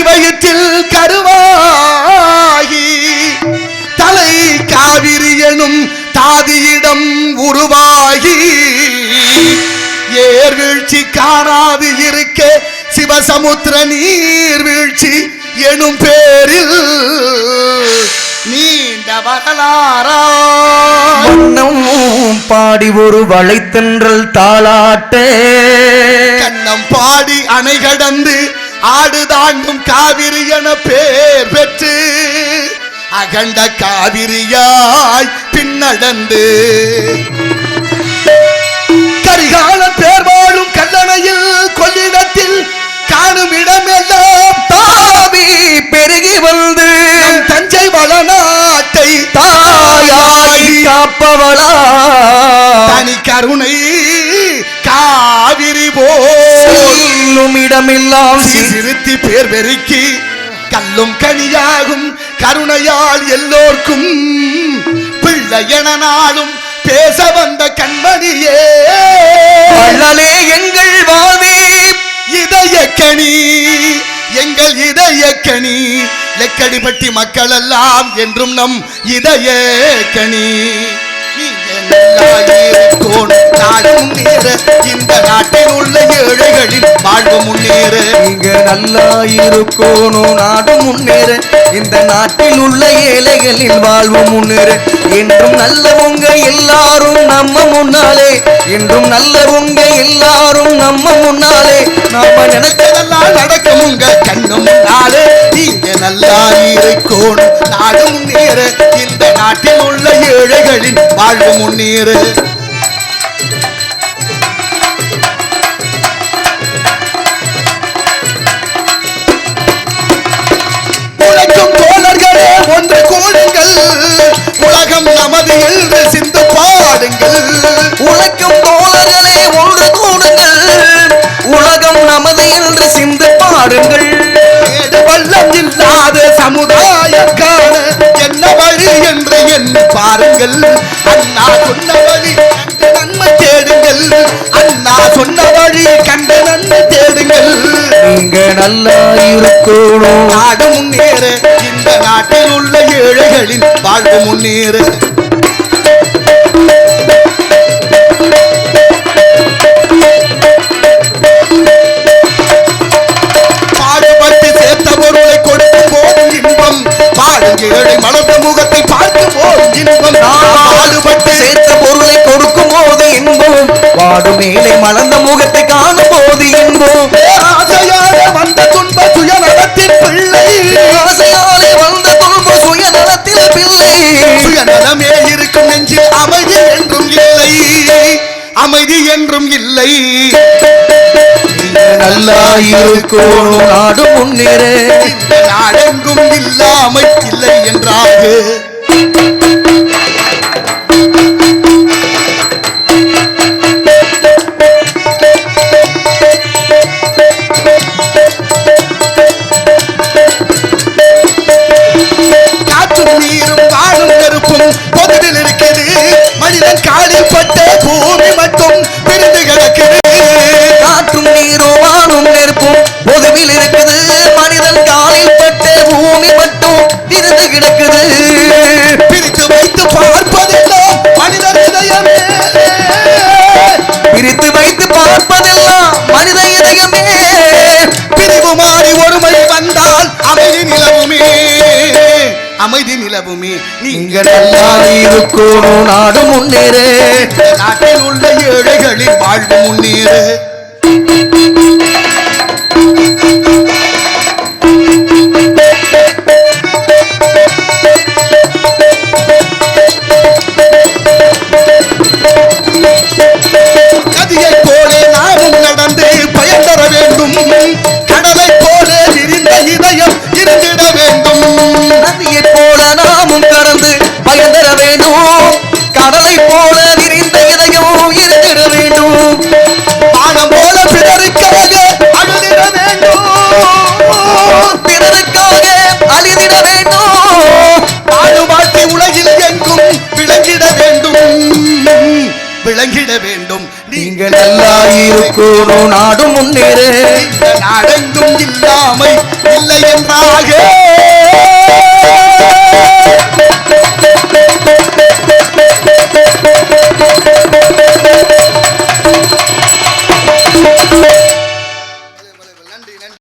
அடிவயத்தில் கருவாகி தலை காவிரியனும் தாதியிடம் உருவாகி. ஏர் வீழ்ச்சி காணாது இருக்க சிவசமுத்திர நீர் எனும் பேரில் நீண்ட வரலாறா. பாடி ஒரு வளைத்தென்றல் தாளாட்டே. கண்ணம் பாடி அணை கடந்து ஆடு தாண்டும் காவிரி என பேர் பெற்று அகண்ட காவிரியாய் பின்னடந்து. கரிகால பேர் வாழும் கல்லணையில் கொள்ளிடத்தில் காணும் இடமெல்லாம் தாவி பெருகி வந்து. தஞ்சை வளநாட்டை தாயாய் காப்பவளா. தனி கருணை செல்லும் இடமெல்லாம் சிறுத்தி பேர் பெருக்கி கல்லும் கனியாகும் கருணையால் எல்லோர்க்கும் பிள்ளை என நாளும் பேச வந்த கண்மணியே. வள்ளலே எங்கள் வாழ்வே இதய கனி எங்கள் இதய கனி லெக்கடிப்பட்டி மக்கள் எல்லாம் என்றும் நம் இதய நல்லாயிருக்கோன் நாடும் இந்த நாட்டில் உள்ள ஏழைகளின் வாழ்வு முன்னேற. இங்க நல்லா இருக்கணும் நாடு முன்னேற. இந்த நாட்டில் உள்ள ஏழைகளின் வாழ்வு முன்னேற. என்றும் நல்லவங்க எல்லாரும் நம்ம முன்னாலே. என்றும் நல்லவங்க எல்லாரும் நம்ம முன்னாலே. நாம நினைச்ச நினைச்சதெல்லாம் நடக்கும் உங்க கண்ணு முன்னாலே. நீங்க நல்லா இருக்கணும் நாடு முன்னேற. இந்த நாட்டில் உள்ள ஏழைகளின் வாழ்வு முன்னேற. நமது என்று சிந்து பாடுங்கள். உழைக்கும் தோழர்களே ஒன்று கூடுங்கள் உலகம் நமது என்று சிந்து பாடுங்கள். பள்ளம் இல்லாத சமுதாயம் காண என்ன வழி என்று எண்ணி பாருங்கள். அண்ணா சொன்ன வழி கண்டு நன்மை தேடுங்கள். அண்ணா சொன்ன வழி கண்டு நன்மை தேடுங்கள். நீங்க நல்லா இருக்கணும். நாடு முன்னேற. இந்த நாட்டில் உள்ள ஏழைகளின் வாழ்வு முன்னேற. மேலே மலர்ந்த முகத்தை காணும் போது இன்பம் ஆசையாக வந்த துன்ப சுயநலத்தின் பிள்ளை. ஆசையாலே வந்த துன்ப சுயநலத்தில் பிள்ளை. சுயநலமே இருக்கும் நெஞ்சில் அமைதி என்றும் இல்லை. அமைதி என்றும் இல்லை. நல்லா இருக்கணும் நாடு முன்னேற. நாடெங்கும் இல்லாமை இல்லை என்றாக. நீரும் வாழும் கருப்பும் பொருளில் இருக்குது மனிதன் காலில் பட்ட பூமி மட்டும் பிரிந்து கிடக்குது காற்றும் நீரும் வானும் நெருப்பும் பொதுவில் இருக்குது அமைதி நிலவுமே. நீங்க நீங்கள் நல்லா இருக்கணும் நாடு முன்னேற. நாட்டில் உள்ள ஏழைகளின் வாழ்வு முன்னேற. கடலை போல விரிந்த இதயம் இருந்திட வேண்டும். பானம் போல பிறருக்காக அழுதிட வேண்டும். பிறருக்காக அழிதிட வேண்டும். ஆடு உலகில் எங்கும் விளங்கிட வேண்டும். விளங்கிட வேண்டும். நீங்க நல்லா இருக்கணும். நாடு முன்னேற. இந்த நாடெங்கும் இல்லாமை இல்லை என்றாக.